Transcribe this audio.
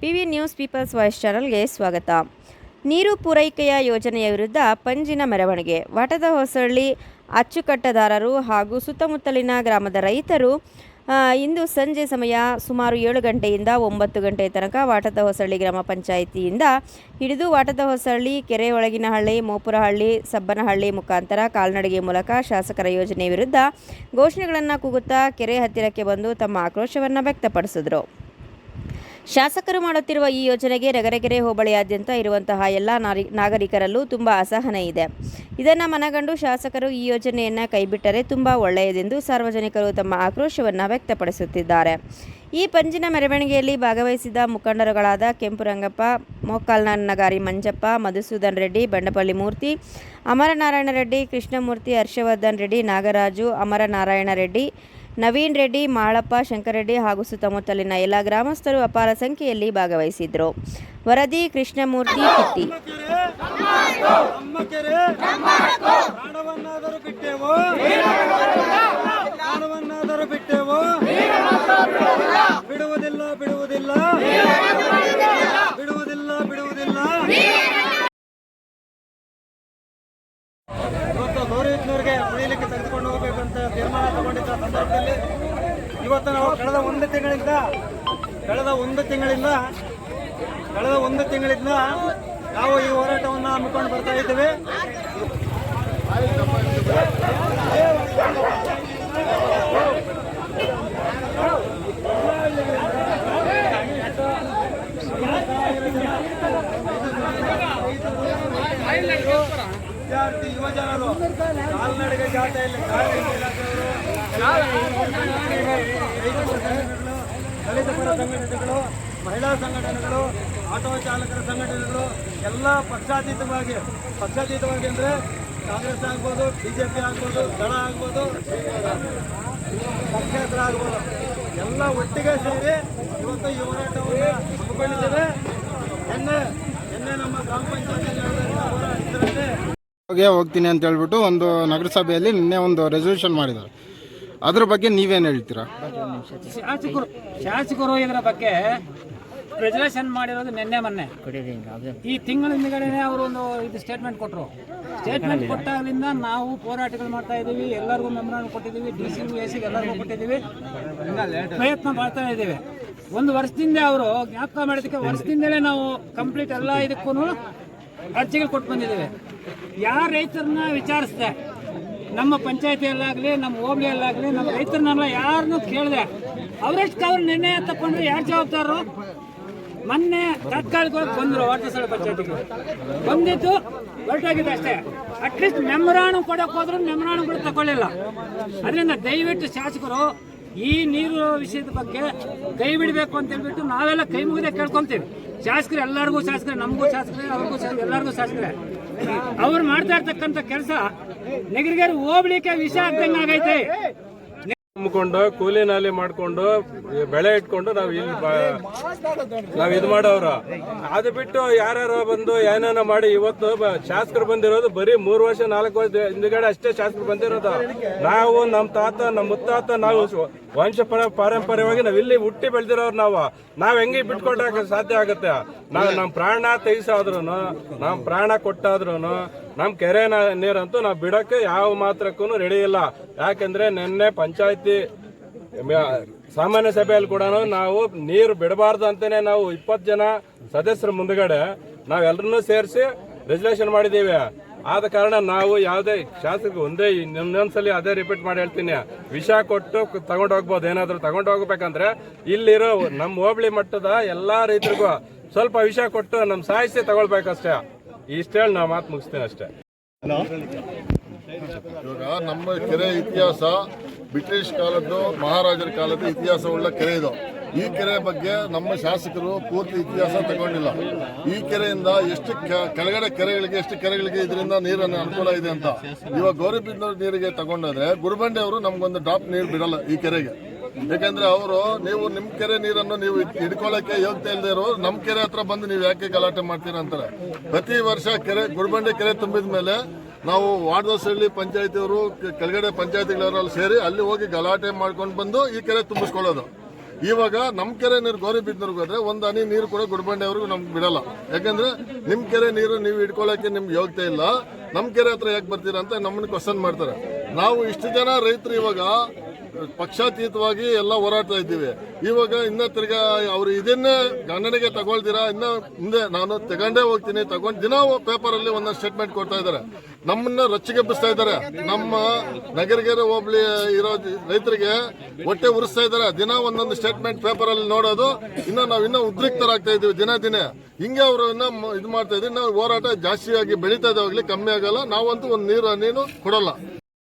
P V news people's voice ಚಾನಲ್ಗೆ ಸ್ವಾಗತ. ನೀರು ಪೂರೈಕೆಯ ಯೋಜನೆಯ ವಿರುದ್ಧ ಪಂಜಿನ ಮೆರವಣಿಗೆ. ವಾಟದ ಹೊಸಳ್ಳಿ, ಅಚ್ಚುಕಟ್ಟದಾರರು ಹಾಗೂ ಸುತ್ತಮುತ್ತಲಿನ ಗ್ರಾಮದ ರೈತರು ಇಂದು ಸಂಜೆ ಸಮಯ ಸುಮಾರು ಏಳು ಗಂಟೆಯಿಂದ ಒಂಬತ್ತು ಗಂಟೆ ತನಕ ವಾಟದ ಹೊಸಳ್ಳಿ ಗ್ರಾಮ ಪಂಚಾಯಿತಿಯಿಂದ ಹಿಡಿದು ವಾಟದ ಹೊಸಳ್ಳಿ ಕೆರೆ ಒಳಗಿನಹಳ್ಳಿ ಮೋಪುರಹಳ್ಳಿ, ಸಬ್ಬನಹಳ್ಳಿ ಮುಖಾಂತರ ಕಾಲ್ನಡಿಗೆ ಮೂಲಕ ಶಾಸಕರ ಯೋಜನೆ ವಿರುದ್ಧ ಘೋಷಣೆಗಳನ್ನು ಕೂಗುತ್ತಾ ಕೆರೆ ಹತ್ತಿರಕ್ಕೆ ಬಂದು ತಮ್ಮ ಆಕ್ರೋಶವನ್ನು ವ್ಯಕ್ತಪಡಿಸಿದರು. ಶಾಸಕರು ಮಾಡುತ್ತಿರುವ ಈ ಯೋಜನೆಗೆ ರಗರಗೆರೆ ಹೋಬಳಿಯಾದ್ಯಂತ ಇರುವಂತಹ ಎಲ್ಲ ನಾಗರಿಕರಲ್ಲೂ ತುಂಬ ಅಸಹನೆ ಇದೆ. ಇದನ್ನು ಮನಗಂಡು ಶಾಸಕರು ಈ ಯೋಜನೆಯನ್ನು ಕೈಬಿಟ್ಟರೆ ತುಂಬ ಒಳ್ಳೆಯದೆಂದು ಸಾರ್ವಜನಿಕರು ತಮ್ಮ ಆಕ್ರೋಶವನ್ನು ವ್ಯಕ್ತಪಡಿಸುತ್ತಿದ್ದಾರೆ. ಈ ಪಂಜಿನ ಮೆರವಣಿಗೆಯಲ್ಲಿ ಭಾಗವಹಿಸಿದ ಮುಖಂಡರುಗಳಾದ ಕೆಂಪುರಂಗಪ್ಪ ರಂಗಪ್ಪ ನಗಾರಿ ಮಂಜಪ್ಪ, ಮಧುಸೂದನ್ ರೆಡ್ಡಿ ಬಂಡಪಲ್ಲಿ ಮೂರ್ತಿ, ಅಮರನಾರಾಯಣ ರೆಡ್ಡಿ, ಕೃಷ್ಣಮೂರ್ತಿ ಹರ್ಷವರ್ಧನ್ ರೆಡ್ಡಿ, ನಾಗರಾಜು, ಅಮರನಾರಾಯಣ ರೆಡ್ಡಿ ನವೀನ್ ರೆಡ್ಡಿ ಮಾಳಪ್ಪ ಶಂಕರರೆಡ್ಡಿ ಹಾಗೂ ಸುತ್ತಮುತ್ತಲಿನ ಎಲ್ಲ ಗ್ರಾಮಸ್ಥರು ಅಪಾರ ಸಂಖ್ಯೆಯಲ್ಲಿ ಭಾಗವಹಿಸಿದ್ರು. ವರದಿ ಕೃಷ್ಣಮೂರ್ತಿ ಕಿಟ್ಟಿ. ಒಂದು ತಿಂಗಳಿಂದ ಕಳೆದ ಒಂದು ತಿಂಗಳಿಂದ ಕಳೆದ ಒಂದು ತಿಂಗಳಿಂದ ನಾವು ಈ ಹೋರಾಟವನ್ನು ಹಮ್ಮಿಕೊಂಡು ಬರ್ತಾ ಇದ್ದೇವೆ. ವಿದ್ಯಾರ್ಥಿ, ಯುವಜನರು, ಕಾಲ್ನಡಿಗೆ ಜಾಥೆಯಲ್ಲಿ ದಲಿತ ಪರ ಸಂಘಟನೆಗಳು, ಮಹಿಳಾ ಸಂಘಟನೆಗಳು, ಆಟೋ ಚಾಲಕರ ಸಂಘಟನೆಗಳು, ಎಲ್ಲ ಪಕ್ಷಾತೀತವಾಗಿ ಪಕ್ಷಾತೀತವಾಗಿ ಅಂದರೆ ಕಾಂಗ್ರೆಸ್ ಆಗ್ಬೋದು, ಬಿಜೆಪಿ ಆಗ್ಬೋದು, ದಳ ಆಗ್ಬೋದು, ಪಕ್ಷೇತರ ಆಗ್ಬೋದು. ಎಲ್ಲ ಒಟ್ಟಿಗೆ ಸೇರಿ ಇವತ್ತು ಈ ಹೋರಾಟವನ್ನು ಹಮ್ಮಿಕೊಂಡಿದ್ದೇವೆ. ನಿನ್ನೆ ನಿನ್ನೆ ನಮ್ಮ ಗ್ರಾಮ ಪಂಚಾಯತ್ ಇದರಲ್ಲಿ ಗೆ ಹೋಗ್ತೀನಿ ಅಂತ ಹೇಳ್ಬಿಟ್ಟು ಒಂದು ನಗರಸಭೆಯಲ್ಲಿ ನಿನ್ನೆ ಒಂದು ರೆಸಲ್ಯೂಷನ್ ಮಾಡಿದ್ದಾರೆ. ಅದ್ರ ಬಗ್ಗೆ ನೀವೇನು ಹೇಳ್ತೀರಾ? ಶಾಸಕರು ಶಾಸಕರು ಇದರ ಬಗ್ಗೆ ರೆಸಲ್ಯೂಷನ್ ಮಾಡಿರೋದು ನಿನ್ನೆ ಮೊನ್ನೆ. ಈ ತಿಂಗಳ ಹಿಂದ್ಗಡೆನೆ ಅವರು ಒಂದು ಇದು ಸ್ಟೇಟ್ಮೆಂಟ್ ಕೊಟ್ಟರು ಸ್ಟೇಟ್ಮೆಂಟ್ ಕೊಟ್ಟಾಗಲಿಂದ ನಾವು ಹೋರಾಟಗಳು ಮಾಡ್ತಾ ಇದ್ದೀವಿ ಎಲ್ಲರಿಗೂ ಮೆಮೊರಾಂಡ್ ಕೊಟ್ಟಿದ್ದೀವಿ ಡಿ ಸಿ ಎ ಸಿ ಎಲ್ಲರಿಗೂ ಕೊಟ್ಟಿದ್ದೀವಿ. ಪ್ರಯತ್ನ ಮಾಡ್ತಾ ಇದ್ದೀವಿ. ಒಂದು ವರ್ಷದಿಂದ ಅವರು ಜ್ಞಾಪಕ ಮಾಡೋದಕ್ಕೆ ವರ್ಷದಿಂದಲೇ ನಾವು ಕಂಪ್ಲೀಟ್ ಎಲ್ಲ ಇದಕ್ಕೂ ಅರ್ಜಿಗಳು ಕೊಟ್ಟು ಬಂದಿದ್ದೀವಿ. ಯಾರ ರೈತರನ್ನ ವಿಚಾರಿಸ್ದೆ? ನಮ್ಮ ಪಂಚಾಯತಿಯಲ್ಲಾಗಲಿ, ನಮ್ಮ ಹೋಬಳಿಯಲ್ಲಾಗಲಿ, ನಮ್ಮ ರೈತರನ್ನೆಲ್ಲ ಯಾರನ್ನೂ ಕೇಳಿದೆ. ಅವರೆಷ್ಟು ಅವ್ರು ನಿರ್ಣಯ ತಗೊಂಡ್ರೆ ಯಾರು ಜವಾಬ್ದಾರರು? ಮೊನ್ನೆ ತಾತ್ಕಾಲಿಕವಾಗಿ ಬಂದರು ವಾಟಸಳ ಪಂಚಾಯತಿಗೆ. ಬಂದಿದ್ದು ಹೊರಟೋಗಿದೆ ಅಷ್ಟೇ. ಅಟ್ಲೀಸ್ಟ್ ಮೆಮರಾಣು ಕೊಡೋಕೆ ಹೋದ್ರು ಕೂಡ ತಗೊಳ್ಳಿಲ್ಲ. ಅದರಿಂದ ದಯವಿಟ್ಟು ಶಾಸಕರು, ಈ ನೀರು ವಿಷಯದ ಬಗ್ಗೆ ಕೈ ಬಿಡಬೇಕು ಅಂತ ಹೇಳ್ಬಿಟ್ಟು ನಾವೆಲ್ಲ ಕೈ ಮುಗಿದೆ ಕೇಳ್ಕೊಂತೀವಿ. ಶಾಸಕರು ಎಲ್ಲರಿಗೂ ಶಾಸಕರೇ, ನಮಗೂ ಶಾಸಕರೇ, ಅವ್ರಿಗೂ ಶಾಸಕರು, ಎಲ್ಲರಿಗೂ ಶಾಸಕರೇ. ಅವ್ರು ಮಾಡ್ತಾ ಇರ್ತಕ್ಕಂತ ಕೆಲಸ ನೆಗರಿಗೇರಿ ಹೋಗ್ಲಿಕ್ಕೆ ವಿಷ ಆಗ್ದಂಗೆ ಆಗೈತೆ. ನಂಬ್ಕೊಂಡು ಕೂಲಿ ನಾಲಿ ಮಾಡ್ಕೊಂಡು, ಬೆಳೆ ಇಟ್ಕೊಂಡು ನಾವು ಇಲ್ಲಿ ನಾವ್ ಇದು ಮಾಡೋರು. ಅದು ಬಿಟ್ಟು ಯಾರ್ಯಾರೋ ಬಂದು ಏನೇನೋ ಮಾಡಿ ಇವತ್ತು ಶಾಸಕರು ಬಂದಿರೋದು ಬರೀ ಮೂರು ವರ್ಷ, ನಾಲ್ಕು ವರ್ಷ ಹಿಂದ್ಗಡೆ ಅಷ್ಟೇ ಶಾಸಕರು ಬಂದಿರೋದು. ನಾವು ನಮ್ಮ ತಾತ ನಮ್ಮ ಮುತ್ತಾತ, ನಾವು ವಂಶ ಪರ ಪಾರಂಪರ್ಯವಾಗಿ ನಾವು ಇಲ್ಲಿ ಹುಟ್ಟಿ ಬೆಳೆದಿರೋರು ನಾವು. ನಾವು ಹೆಂಗೆ ಬಿಟ್ಕೊಡಕ್ಕೆ ಸಾಧ್ಯ ಆಗುತ್ತೆ? ನಾವು ನಮ್ಮ ಪ್ರಾಣ ತೆಗೆಸಾದ್ರೂ ನಮ್ಮ ಪ್ರಾಣ ಕೊಟ್ಟಾದ್ರೂ ನಮ್ಮ ಕೆರೆ ನೀರಂತೂ ನಾವು ಬಿಡಕ್ಕೆ ಯಾವ ಮಾತ್ರಕ್ಕೂ ರೆಡಿ ಇಲ್ಲ. ಯಾಕಂದ್ರೆ ನಿನ್ನೆ ಪಂಚಾಯತಿ ಸಾಮಾನ್ಯ ಸಭೆಯಲ್ಲಿ ಕೂಡ ನಾವು ನೀರು ಬಿಡಬಾರ್ದು ಅಂತಲೇ ನಾವು ಇಪ್ಪತ್ತು ಜನ ಸದಸ್ಯರ ಮುಂದಗಡೆ ನಾವೆಲ್ಲರನ್ನೂ ಸೇರಿಸಿ ರೆಸಲ್ಯೂಷನ್ ಮಾಡಿದ್ದೀವಿ. ಆದ ಕಾರಣ ನಾವು ಯಾವುದೇ ಶಾಸಕ ಒಂದೇ ಇನ್ನೊಂದ್ಸಲಿ ಅದೇ ರಿಪೀಟ್ ಮಾಡಿ ಹೇಳ್ತೀನಿ. ವಿಷ ಕೊಟ್ಟು ತಗೊಂಡು ಹೋಗ್ಬೋದು. ಏನಾದ್ರು ತಗೊಂಡು ಹೋಗ್ಬೇಕಂದ್ರೆ ಇಲ್ಲಿರೋ ನಮ್ಮ ಹೋಬಳಿ ಮಟ್ಟದ ಎಲ್ಲಾ ರೈತರಿಗೂ ಸ್ವಲ್ಪ ವಿಷ ಕೊಟ್ಟು ನಮ್ಮ ಸಾಯಿಸಿ ತಗೊಳ್ಬೇಕಷ್ಟೇ. ಇಷ್ಟ ಹೇಳಿ ನಾವು ಮಾತು ಮುಗಿಸ್ತೀನಿ ಅಷ್ಟೇ. ಇವಾಗ ನಮ್ಮ ಕೆರೆ ಇತಿಹಾಸ ಬ್ರಿಟಿಷ್ ಕಾಲದ್ದು ಮಹಾರಾಜರ ಕಾಲದ ಇತಿಹಾಸವುಳ್ಳ ಕೆರೆ ಇದು. ಈ ಕೆರೆ ಬಗ್ಗೆ ನಮ್ಮ ಶಾಸಕರು ಪೂರ್ತಿ ಇತಿಹಾಸ ತಗೊಂಡಿಲ್ಲ. ಈ ಕೆರೆಯಿಂದ ಎಷ್ಟು ಕೆಳಗಡೆ ಕೆರೆಗಳಿಗೆ, ಎಷ್ಟು ಕೆರೆಗಳಿಗೆ ಇದರಿಂದ ನೀರನ್ನು ಅನುಕೂಲ ಇದೆ ಅಂತ. ಇವಾಗ ಗೌರಿಬಿದ್ನೂರು ನೀರಿಗೆ ತಗೊಂಡ್ರೆ ಗುರುಬಂಡೆ ಅವರು ನಮ್ಗೊಂದು ಡ್ರಾಪ್ ನೀರು ಬಿಡಲ್ಲ ಈ ಕೆರೆಗೆ. ಯಾಕಂದ್ರೆ ಅವರು ನೀವು ನಿಮ್ ಕೆರೆ ನೀರನ್ನು ನೀವು ಹಿಡ್ಕೊಳ್ಳಕ್ಕೆ ಯೋಗ್ಯತೆ ಇಲ್ಲದೆ ಇರೋ ನಮ್ ಕೆರೆ ಹತ್ರ ಬಂದು ನೀವು ಯಾಕೆ ಗಲಾಟೆ ಮಾಡ್ತೀರ ಅಂತಾರೆ. ಪ್ರತಿ ವರ್ಷ ಕೆರೆ, ಗುರುಬಂಡೆ ಕೆರೆ ತುಂಬಿದ ಮೇಲೆ ನಾವು ವಾರ್ಡಸಹಳ್ಳಿ ಪಂಚಾಯತಿಯವರು ಕೆಳಗಡೆ ಪಂಚಾಯತಿಗಳವರಲ್ಲಿ ಸೇರಿ ಅಲ್ಲಿ ಹೋಗಿ ಗಲಾಟೆ ಮಾಡ್ಕೊಂಡು ಬಂದು ಈ ಕೆರೆ ತುಂಬಿಸ್ಕೊಳ್ಳೋದು. ಇವಾಗ ನಮ್ಮ ಕೆರೆ ನೀರು ಗೌರಿಬಿದ್ನೂರ್ಗೆ ಹೋದ್ರೆ ಒಂದು ಹನಿ ನೀರು ಕೂಡ ಗುಡ್ಬಂಡೆಯವ್ರಿಗೂ ನಮ್ಗೆ ಬಿಡಲ್ಲ. ಯಾಕಂದ್ರೆ ನಿಮ್ಮ ಕೆರೆ ನೀರು ನೀವು ಇಟ್ಕೊಳ್ಳೋಕೆ ನಿಮ್ಗೆ ಯೋಗ್ಯತೆ ಇಲ್ಲ. ನಮ್ಮ ಕೆರೆ ಹತ್ರ ಯಾಕೆ ಬರ್ತೀರಾ ಅಂತ ನಮ್ಮನ್ನ ಕ್ವಶನ್ ಮಾಡ್ತಾರೆ. ನಾವು ಇಷ್ಟು ಜನ ರೈತರು ಇವಾಗ ಪಕ್ಷಾತೀತವಾಗಿ ಎಲ್ಲ ಹೋರಾಡ್ತಾ ಇದ್ದೀವಿ. ಇವಾಗ ಇನ್ನ ತಿರ್ಗಾ ಅವ್ರು ಇದನ್ನೇ ಗಣನೆಗೆ ತಗೊಳ್ತೀರಾ, ಇನ್ನ ಮುಂದೆ ನಾನು ತಗೊಂಡೇ ಹೋಗ್ತೀನಿ, ತಗೊಂಡ್ ದಿನ ಪೇಪರ್ ಅಲ್ಲಿ ಒಂದೊಂದು ಸ್ಟೇಟ್ಮೆಂಟ್ ಕೊಡ್ತಾ ಇದ್ದಾರೆ. ನಮ್ಮನ್ನ ರೊಚ್ಚಿಗೆಬ್ಬಿಸ್ತಾ ಇದ್ದಾರೆ. ನಮ್ಮ ನಗರಗೆರೆ ಹೋಬಳಿ ಇರೋ ರೈತರಿಗೆ ಹೊಟ್ಟೆ ಉರಿಸ್ತಾ ಇದ್ದಾರೆ. ದಿನ ಒಂದೊಂದು ಸ್ಟೇಟ್ಮೆಂಟ್ ಪೇಪರ್ ಅಲ್ಲಿ ನೋಡೋದು, ಇನ್ನ ನಾವು ಇನ್ನ ಉದ್ರಿಕ್ತರಾಗ್ತಾ ಇದೀವಿ ದಿನ ದಿನ. ಹಿಂಗೆ ಅವರು ಇನ್ನ ಇದು ಮಾಡ್ತಾ ಇದ್ದೀವಿ ನಾವು ಹೋರಾಟ ಜಾಸ್ತಿಯಾಗಿ ಬೆಳೀತಾ ಇದ್ದಾವಾಗ್ಲಿ ಕಮ್ಮಿ ಆಗಲ್ಲ. ನಾವಂತೂ ಒಂದು ನೀರು ನೀನು ಕೊಡಲ್ಲ.